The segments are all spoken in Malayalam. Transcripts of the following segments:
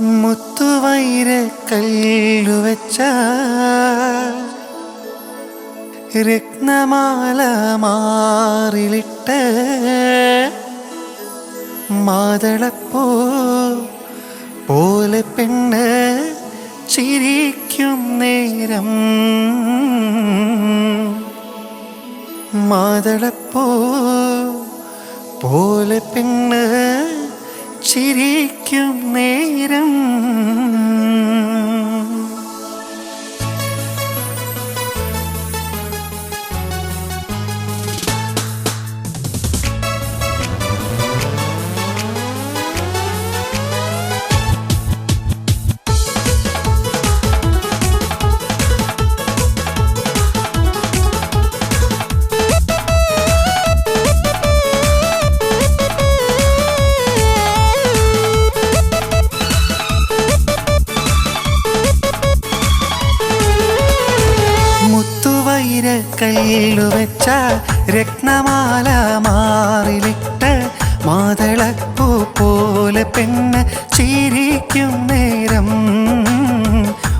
മുത്തുവൈര കല്ലുവച്ച രത്നമാല മാറിലിട്ട് മാതളപ്പൂ പോലെ പെണ്ണ് ചിരിക്കും നേരം. മാതളപ്പൂ പോലെ പെണ്ണ് ചിരിക്കും നേരം. മുത്തുവൈര കല്ലുവെച്ച രത്നമാല മാറിലിട്ട് മാതളപ്പൂ പോലെ പെണ്ണ് ചിരിക്കും നേരം.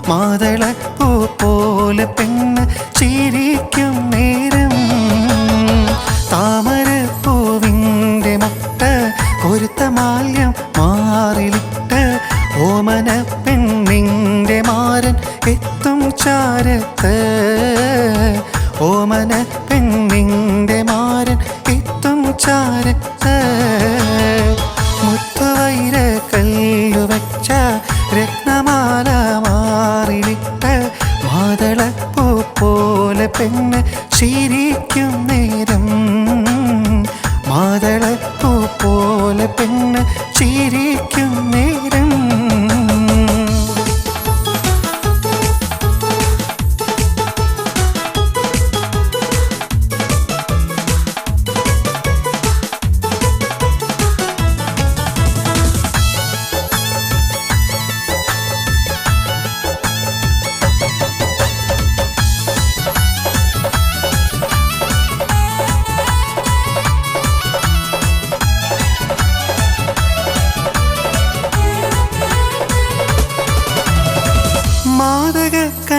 മാതളപ്പൂ പോലെ പെണ്ണ് ചിരിക്കും നേരം. താമര പൂവിന്റെ മുട്ട കൊരുത്ത മാല്യം മാറിലിട്ട് ഓമന പെണ്ണിന്റെ മാരൻ എത്തും ചാരത്ത്. ഓമന പെണ്ണിന്റെ മാരൻ എത്തും ചാര മുത്തുവൈര കല്ലുവച്ച രത്നമാല മാറിവിട്ട മാതളപ്പൂ പോലെ പെണ്ണ് ചിരിക്കും നേരം. മാതളപ്പൂ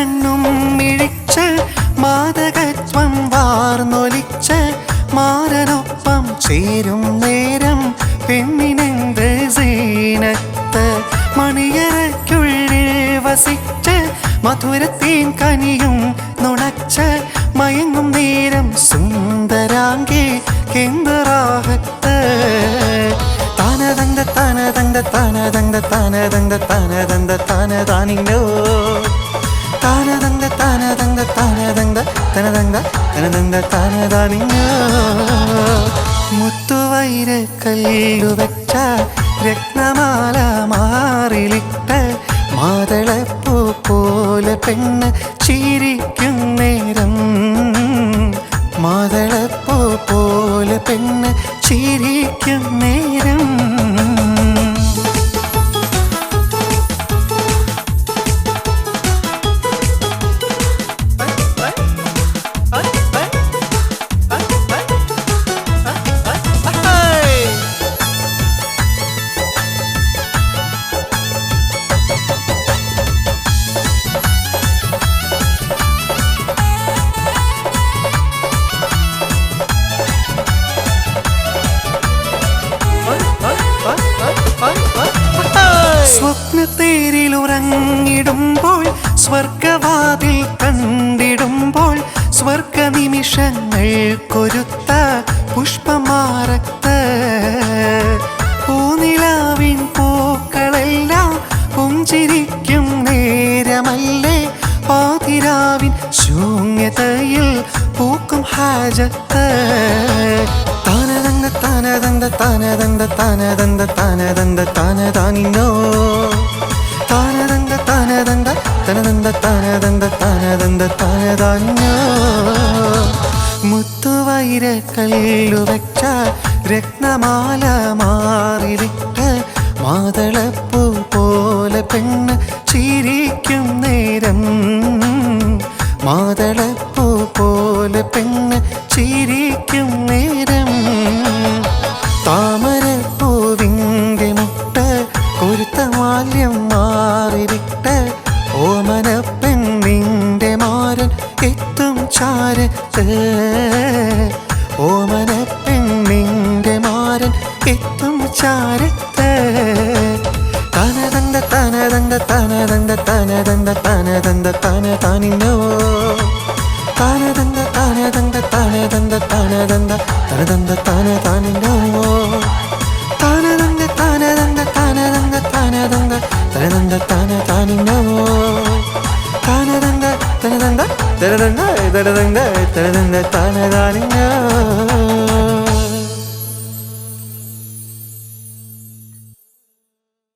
കണ്ണും മിഴിച്ച് മാതകത്വം വാർന്നൊലിച്ച് മാരനൊപ്പം ചേരും നേരം പെണ്ണിനെന്ത് സീനത്ത്? മണിയറയ്ക്കുള്ളിൽ വസിച്ച് മധുരത്തേൻ കനിയും നുണച്ച് മയങ്ങും നേരം സുന്ദരാങ്കി കെന്തറാഹത്ത് തനതന്ത തനതന്ത തനതന്ത തനതന്ത തനതന്ത താനതാനിങ്ങോ താനതന്ത താനതങ്ക താനതങ്ക തനതങ്ക തനതങ്ക താനതാണിങ്ങ മുത്തുവൈര കല്ലുവച്ച രത്നമാല മാറിലിട്ട് മാതളപ്പൂ പോലെ പെണ്ണ് ചിരിക്കും നേരം. മാതളപ്പൂ പോലെ പെണ്ണ് ചിരിക്കും നേരം. സ്വപ്നത്തേരിലുറങ്ങിടുമ്പോൾ സ്വർഗവാതിൽ കണ്ടിടുമ്പോൾ സ്വർഗ നിമിഷങ്ങൾ കൊരുത്ത പുഷ്പമാറത്ത് പൂനിലാവിൻ പൂക്കളെല്ലാം പുഞ്ചിരിക്കും നേരമല്ലേ? പാതിരാവിൻ ശൂന്യതയിൽ പൂക്കും ഹാജത്ത് താനതന്ത തനതന്ത തനതന്ത തനതന്ത താനതാനിന്നോ താനതന്ത തനതന്ത തനതന്ത തനതന്ത തനതന്ത താനതാനിന്നോ മുത്തുവൈര കല്ലുവച്ച രത്നമാല മാറിലിട്ട് മാതളപ്പൂ പോലെ പെണ്ണ് ചിരിക്കും നേരം. മാതളപ്പൂ പോലെ പെണ്ണ് ചിരിക്കും നേരം. താമര പൂവിന്റെ മുട്ട കുരുത്തമാല്യം മാറിവിട്ട ഓമനപ്പെണ്ണിന്റെ മാരൻ എത്തും ചാരത്ത് ഓമനപ്പെണ്ണിന്റെ മാരൻ എത്തും ചാരത്ത് തനതന്ത തനതന്ത തനതന്ത തനതന്ത തന തന തനിന്നോ താനതന്ത താനതന്ത താനതന്ത താനതന്ത തനതന്ത താന താനോ താനതന്ത താനതന്ത താനതന്ത താനതന്ത തനതന്ത താന താനോ താനതന്ത തനതന്ത തനതന്ത തനതന്ത തനതന്ത താന താനിന്നോ